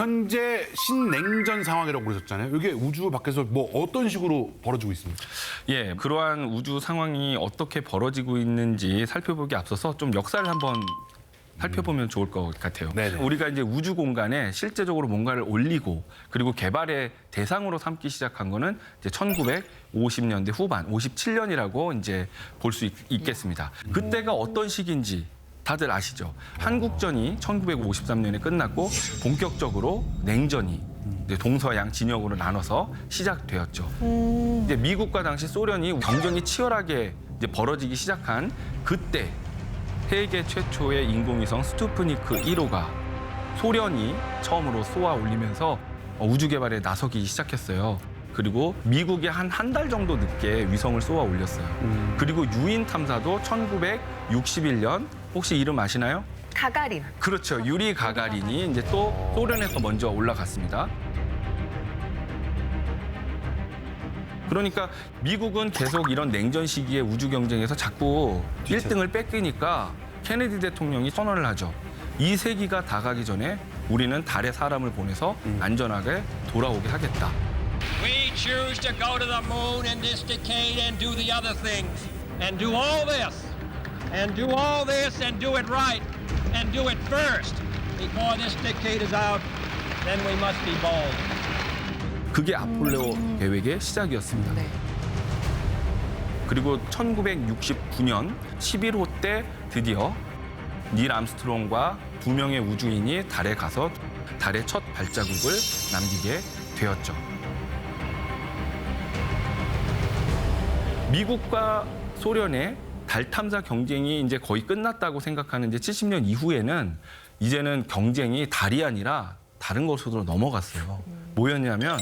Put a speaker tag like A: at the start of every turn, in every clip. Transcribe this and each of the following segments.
A: 현재 신냉전 상황이라고 그러셨잖아요. 이게 우주 밖에서 뭐 어떤 식으로 벌어지고 있습니까?
B: 예, 그러한 우주 상황이 어떻게 벌어지고 있는지 살펴보기 앞서서 좀 역사를 한번 살펴보면 좋을 것 같아요.
A: 네네.
B: 우리가 이제 우주 공간에 실제적으로 뭔가를 올리고 그리고 개발의 대상으로 삼기 시작한 거는 이제 1950년대 후반, 57년이라고 이제 볼 수 있겠습니다. 그때가 어떤 시기인지 다들 아시죠? 한국전이 1953년에 끝났고 본격적으로 냉전이 동서양 진영으로 나눠서 시작되었죠. 이제 미국과 당시 소련이 경쟁이 치열하게 이제 벌어지기 시작한 그때 세계 최초의 인공위성 스투프니크 1호가 소련이 처음으로 쏘아 올리면서 우주 개발에 나서기 시작했어요. 그리고 미국이 한 한 달 정도 늦게 위성을 쏘아 올렸어요. 그리고 유인 탐사도 1961년 혹시 이름 아시나요?
C: 가가린.
B: 그렇죠. 유리 가가린이 이제 또 소련에서 먼저 올라갔습니다. 그러니까 미국은 계속 이런 냉전 시기에 우주 경쟁에서 자꾸 1등을 뺏기니까 케네디 대통령이 선언을 하죠. 이 세기가 다 가기 전에 우리는 달에 사람을 보내서 안전하게 돌아오게 하겠다.
D: We choose to go to the moon in this decade and do the other things. And do all this. And do all this and do it right. And do it first. Before this decade is out, then we must be bold.
B: 그게 아폴로 계획의 시작이었습니다.
C: 네.
B: 그리고 1969년 11호 때 드디어 닐 암스트롱과 두 명의 우주인이 달에 가서 달의 첫 발자국을 남기게 되었죠. 미국과 소련의 달 탐사 경쟁이 이제 거의 끝났다고 생각하는 이제 70년 이후에는 이제는 경쟁이 달이 아니라 다른 것으로 넘어갔어요. 뭐였냐면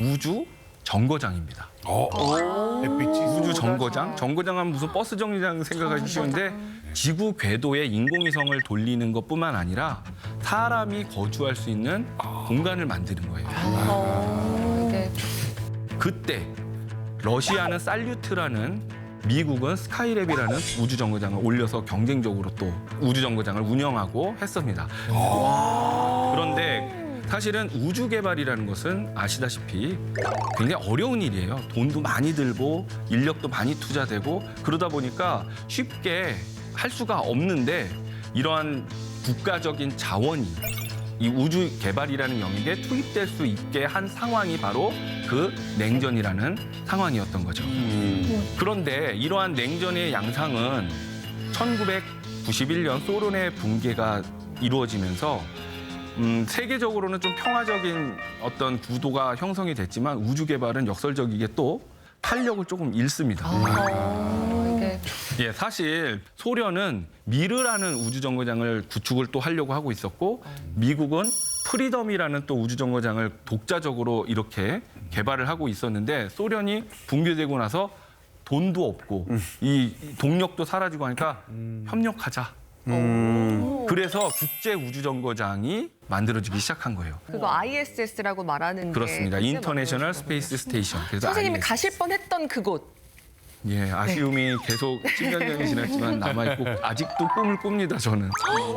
B: 우주 정거장입니다.
A: 어,
B: 우주 정거장? 정거장 하면 무슨 버스 정류장 생각하기 쉬운데 지구 궤도에 인공위성을 돌리는 것뿐만 아니라 사람이 거주할 수 있는 공간을 만드는 거예요.
C: 어, 이게
B: 그때 러시아는 살류트라는 미국은 스카이랩이라는 우주 정거장을 올려서 경쟁적으로 또 우주 정거장을 운영하고 했습니다. 그런데 사실은 우주 개발이라는 것은 아시다시피 굉장히 어려운 일이에요. 돈도 많이 들고 인력도 많이 투자되고 그러다 보니까 쉽게 할 수가 없는데 이러한 국가적인 자원이 이 우주 개발이라는 영역에 투입될 수 있게 한 상황이 바로 그 냉전이라는 상황이었던 거죠. 그런데 이러한 냉전의 양상은 1991년 소련의 붕괴가 이루어지면서 음, 세계적으로는 좀 평화적인 어떤 구도가 형성이 됐지만 우주 개발은 역설적이게 또 탄력을 조금 잃습니다.
C: 어, 이게
B: 예, 사실 소련은 미르라는 우주 정거장을 구축을 또 하려고 하고 있었고 미국은 프리덤이라는 또 우주 정거장을 독자적으로 이렇게 개발을 하고 있었는데 소련이 붕괴되고 나서 돈도 없고 이 동력도 사라지고 하니까 협력하자. 그래서 국제 우주 정거장이 만들어지기 시작한 거예요.
C: 그거 ISS라고 말하는
B: 그렇습니다.
C: 게
B: 인터내셔널 스페이스 스테이션. 그래서
C: 선생님이
B: ISS.
C: 가실 뻔했던 그곳.
B: 예, 아쉬움이 계속 10년 전이 지났지만 남아있고 아직도 꿈을 꿉니다, 저는.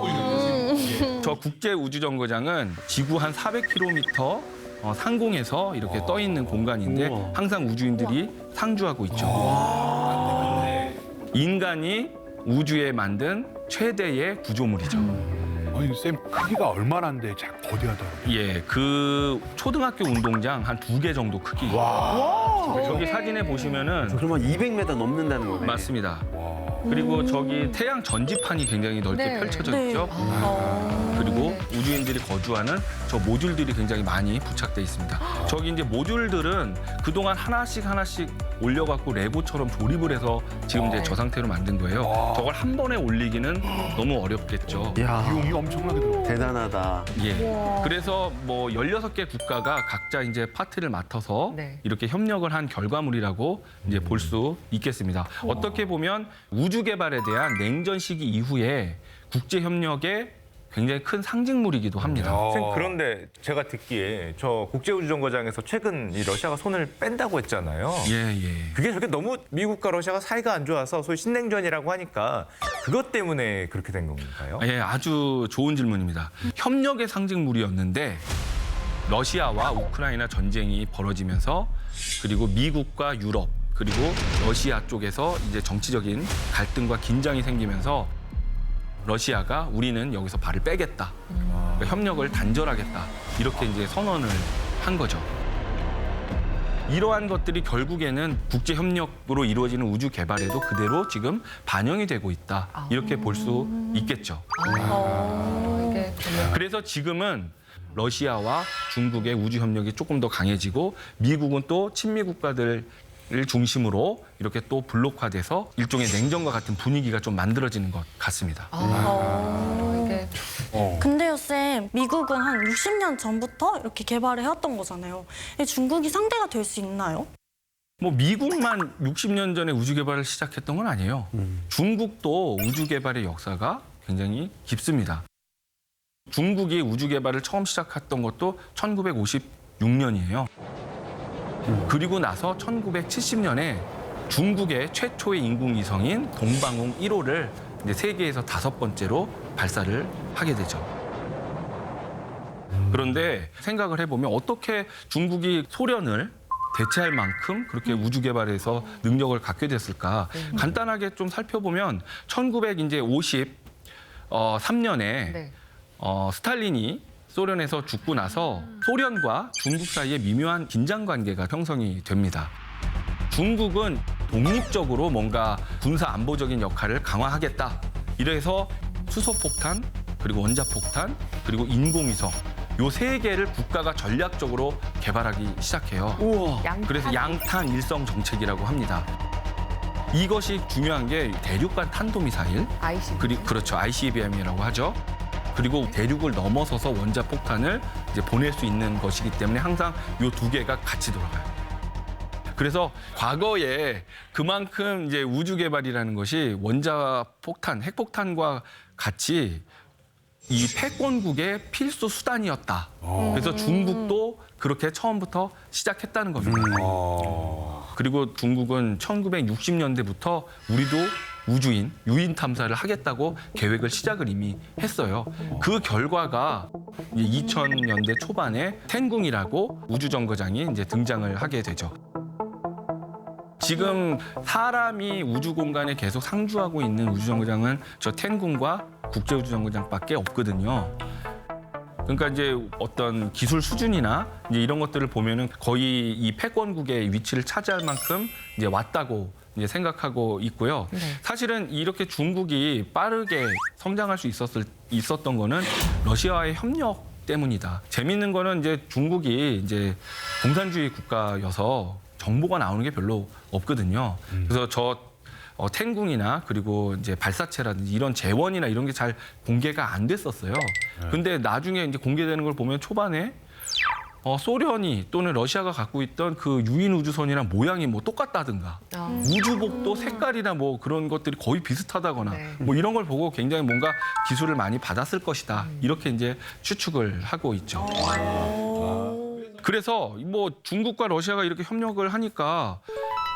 B: 예, 저 국제 우주정거장은 지구 한 400km 어, 상공에서 이렇게 떠 있는 공간인데 항상 우주인들이 상주하고 있죠. 인간이 우주에 만든 최대의 구조물이죠.
A: 아니 쌤 크기가 얼마나인데 자 거대하더라고요.
B: 예, 그 초등학교 운동장 한 두 개 정도 크기. 저기 사진에 보시면은
E: 그러면 200m 넘는다는 거네.
B: 맞습니다. 그리고 저기 태양 전지판이 굉장히 넓게
C: 네.
B: 펼쳐져 있죠.
C: 어.
B: 그리고 우주인들이 거주하는 저 모듈들이 굉장히 많이 부착돼 있습니다. 저기 이제 모듈들은 그동안 하나씩 하나씩 올려갖고 레고처럼 조립을 해서 지금 이제 저 상태로 만든 거예요. 저걸 한 번에 올리기는 너무 어렵겠죠.
E: 야
A: 비용이 엄청나게 들어.
E: 대단하다.
B: 예. 그래서 뭐 16개 국가가 각자 이제 파트를 맡아서
C: 네.
B: 이렇게 협력을 한 결과물이라고 이제 볼 수 있겠습니다. 어떻게 보면 우주 개발에 대한 냉전 시기 이후에 국제 협력의 굉장히 큰 상징물이기도 합니다.
F: 선생님, 그런데 제가 듣기에 저 국제우주정거장에서 최근 이 러시아가 손을 뺀다고 했잖아요.
B: 예, 예.
F: 그게 저게 너무 미국과 러시아가 사이가 안 좋아서 소위 신냉전이라고 하니까 그것 때문에 그렇게 된 건가요?
B: 예, 아주 좋은 질문입니다. 협력의 상징물이었는데 러시아와 우크라이나 전쟁이 벌어지면서 그리고 미국과 유럽 그리고 러시아 쪽에서 이제 정치적인 갈등과 긴장이 생기면서 러시아가 우리는 여기서 발을 빼겠다. 그러니까 협력을 단절하겠다. 이렇게 이제 선언을 한 거죠. 이러한 것들이 결국에는 국제 협력으로 이루어지는 우주 개발에도 그대로 지금 반영이 되고 있다. 이렇게 볼 수 있겠죠.
C: 어, 이게 그러면
B: 그래서 지금은 러시아와 중국의 우주 협력이 조금 더 강해지고 미국은 또 친미 국가들 을 중심으로 이렇게 또 블록화돼서 일종의 냉전과 같은 분위기가 좀 만들어지는 것 같습니다.
C: 어, 이게
G: 근데요, 쌤, 미국은 한 60년 전부터 이렇게 개발을 해왔던 거잖아요. 근데 중국이 상대가 될 수 있나요?
B: 뭐 미국만 60년 전에 우주 개발을 시작했던 건 아니에요. 중국도 우주 개발의 역사가 굉장히 깊습니다. 중국이 우주 개발을 처음 시작했던 것도 1956년이에요. 그리고 나서 1970년에 중국의 최초의 인공위성인 동방홍 1호를 이제 세계에서 다섯 번째로 발사를 하게 되죠. 그런데 생각을 해보면 어떻게 중국이 소련을 대체할 만큼 그렇게 우주 개발에서 능력을 갖게 됐을까? 간단하게 좀 살펴보면 1953년에
C: 네.
B: 어, 스탈린이 소련에서 죽고 나서 소련과 중국 사이에 미묘한 긴장 관계가 형성이 됩니다. 중국은 독립적으로 뭔가 군사 안보적인 역할을 강화하겠다. 이래서 수소폭탄, 그리고 원자폭탄, 그리고 인공위성 요 세 개를 국가가 전략적으로 개발하기 시작해요.
C: 양탄.
B: 그래서 양탄 일성 정책이라고 합니다. 이것이 중요한 게 대륙간 탄도미사일,
C: IC.
B: 그리, 그렇죠. ICBM이라고 하죠. 그리고 대륙을 넘어서서 원자 폭탄을 이제 보낼 수 있는 것이기 때문에 항상 이 두 개가 같이 돌아가요. 그래서 과거에 그만큼 이제 우주 개발이라는 것이 원자 폭탄, 핵폭탄과 같이 이 패권국의 필수 수단이었다. 그래서 중국도 그렇게 처음부터 시작했다는 겁니다. 그리고 중국은 1960년대부터 우리도 우주인, 유인 탐사를 하겠다고 계획을 시작을 이미 했어요. 그 결과가 2000년대 초반에 텐궁이라고 우주 정거장이 이제 등장을 하게 되죠. 지금 사람이 우주 공간에 계속 상주하고 있는 우주 정거장은 저 텐궁과 국제 우주 정거장밖에 없거든요. 그러니까 이제 어떤 기술 수준이나 이제 이런 것들을 보면은 거의 이 패권국의 위치를 차지할 만큼 이제 왔다고 생각하고 있고요. 사실은 이렇게 중국이 빠르게 성장할 수 있었을 있었던 거는 러시아와의 협력 때문이다. 재밌는 거는 이제 중국이 이제 공산주의 국가여서 정보가 나오는 게 별로 없거든요. 그래서 저 어, 텐궁이나 그리고 이제 발사체라든지 이런 재원이나 이런 게 잘 공개가 안 됐었어요. 근데 나중에 이제 공개되는 걸 보면 초반에 어, 소련이 또는 러시아가 갖고 있던 그 유인 우주선이랑 모양이 뭐 똑같다든가
C: 아.
B: 우주복도 색깔이나 뭐 그런 것들이 거의 비슷하다거나
C: 네.
B: 뭐 이런 걸 보고 굉장히 뭔가 기술을 많이 받았을 것이다
C: 음.
B: 이렇게 이제 추측을 하고 있죠. 그래서 뭐 중국과 러시아가 이렇게 협력을 하니까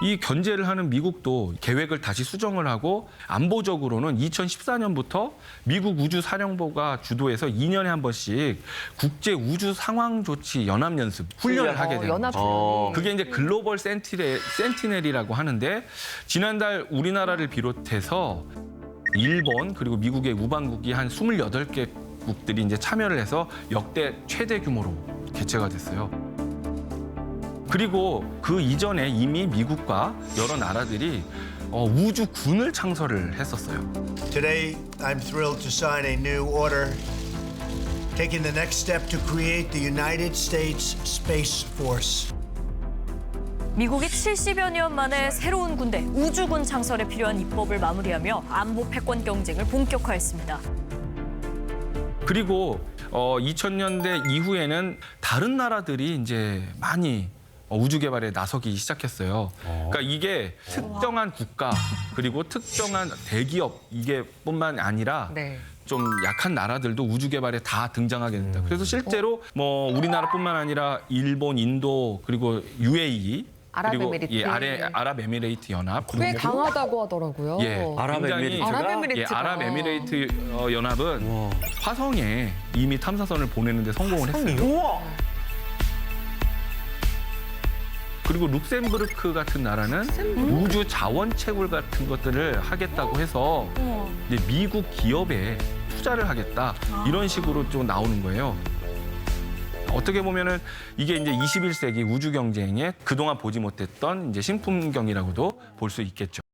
B: 이 견제를 하는 미국도 계획을 다시 수정을 하고 안보적으로는 2014년부터 미국 우주사령부가 주도해서 2년에 한 번씩 국제 우주 상황 조치 연합 연습 훈련을 하게
C: 어,
B: 되는
C: 연합
B: 거죠.
E: 어.
B: 그게 이제 글로벌 센티넬, 센티넬이라고 하는데 지난달 우리나라를 비롯해서 일본 그리고 미국의 우방국이 한 28개 국들이 이제 참여를 해서 역대 최대 규모로 개최가 됐어요. 그리고 그 이전에 이미 미국과 여러 나라들이 어, 우주군을 창설을 했었어요.
H: Today, I'm thrilled to sign a new order, taking the next step to create the United States Space Force.
I: 미국이 70여 년 만에 새로운 군대 우주군 창설에 필요한 입법을 마무리하며 안보 패권 경쟁을 본격화했습니다.
B: 그리고 어, 2000년대 이후에는 다른 나라들이 이제 많이 어, 우주 개발에 나서기 시작했어요. 그러니까 이게 특정한 국가 그리고 특정한 대기업 이게 뿐만 아니라
C: 네.
B: 좀 약한 나라들도 우주 개발에 다 등장하게 된다. 그래서 실제로 뭐 우리나라뿐만 아니라 일본, 인도 그리고 UAE 그리고
C: 아랍에미리트.
B: 예, 아래, 아랍에미레이트 연합
C: 꽤 강하다고 하더라고요.
B: 예,
E: 아랍에미리트가?
B: 굉장히-
C: 아랍에미리트가.
B: 예, 아랍에미레이트 어, 연합은 화성에 이미 탐사선을 보내는데 성공을 했어요. 그리고 룩셈부르크 같은 나라는 우주 자원 채굴 같은 것들을 하겠다고 해서. 이제 미국 기업에 투자를 하겠다 이런 식으로 좀 나오는 거예요. 어떻게 보면은 이게 이제 21세기 우주 경쟁에 그동안 보지 못했던 이제 신풍경이라고도 볼 수 있겠죠.